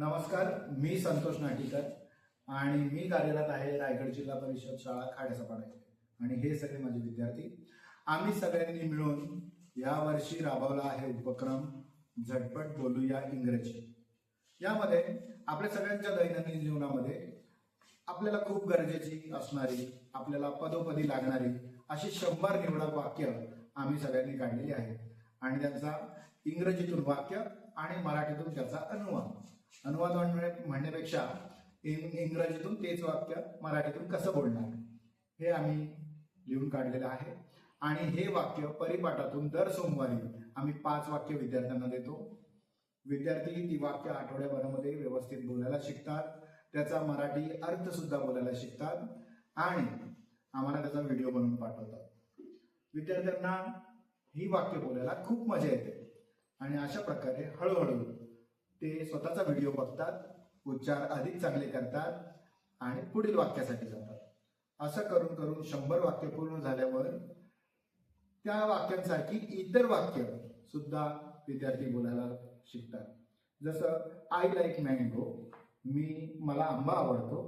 नमस्कार मी संतोष नाटीकर आणि मी कार्यरत आहे रायगड जिल्हा परिषद शाळा खाड्यासपाडा आणि हे सगळे माझे विद्यार्थी. आम्ही सगळ्यांनी मिळून यावर्षी राबवला आहे उपक्रम झटपट बोलूया इंग्रजी. यामध्ये आपल्या सगळ्यांच्या दैनंदिन जीवनामध्ये आपल्याला खूप गरजेची असणारी आपल्याला पदोपदी लागणारी अशी शंभर निवडक वाक्य आम्ही सगळ्यांनी काढलेली आहेत. आणि त्यांचा इंग्रजीतून वाक्य आणि मराठीतून त्याचा अनुवाद. अनुवाद म्हणण्यापेक्षा इंग्रजीतून तेच वाक्य मराठीतून कसं बोलणार? हे आम्ही लिहून काढलेलं आहे. आणि हे वाक्य परिपाठातून दर सोमवारी आम्ही पाच वाक्य विद्यार्थ्यांना देतो. विद्यार्थी ती वाक्य आठवड्याभरामध्ये व्यवस्थित बोलायला शिकतात. त्याचा मराठी अर्थ सुद्धा बोलायला शिकतात. आणि आम्हाला त्याचा व्हिडिओ बनवून पाठवतात. विद्यार्थ्यांना ही वाक्य बोलायला खूप मजा येते. आणि अशा प्रकारे हळूहळू ते स्वतःचा व्हिडिओ बघतात उच्चार अधिक चांगले करतात आणि पुढील वाक्यासाठी जातात. असं करून करून शंभर वाक्य पूर्ण झाल्यावर त्या वाक्यांसारखी इतर वाक्य सुद्धा विद्यार्थी बोलायला शिकतात. जसं आय लाईक मँगो मी मला आंबा आवडतो.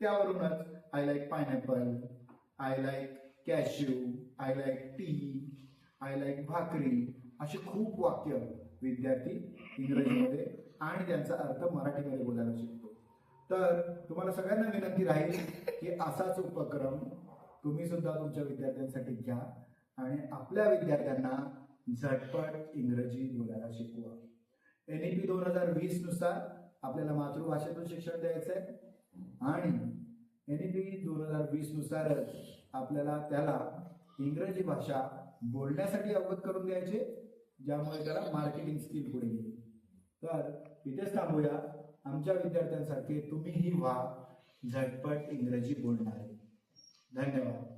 त्यावरूनच I like pineapple I like cashew I like tea I like bhakri. अशी खूप वाक्य विद्यार्थी इंग्रजीमध्ये आणि त्यांचा अर्थ मराठीमध्ये बोलायला शिकतो. तर तुम्हाला सगळ्यांना विनंती राहील की असाच उपक्रम तुम्ही सुद्धा तुमच्या विद्यार्थ्यांसाठी घ्या आणि आपल्या विद्यार्थ्यांना झटपट इंग्रजी बोलायला शिकवा. एन ई पी दोन हजार वीसनुसार आपल्याला मातृभाषेतून शिक्षण द्यायचं आहे आणि एन ई पी दोन हजार वीस नुसारच आपल्याला त्याला इंग्रजी भाषा बोलण्यासाठी अवगत करून द्यायचे ज्यामुळे त्याला मार्केटिंग स्किल पुढे गेली तर इथेच थांबूया. आमच्या विद्यार्थ्यांसारखे तुम्हीही व्हा. झटपट इंग्रजी बोलणारे. धन्यवाद.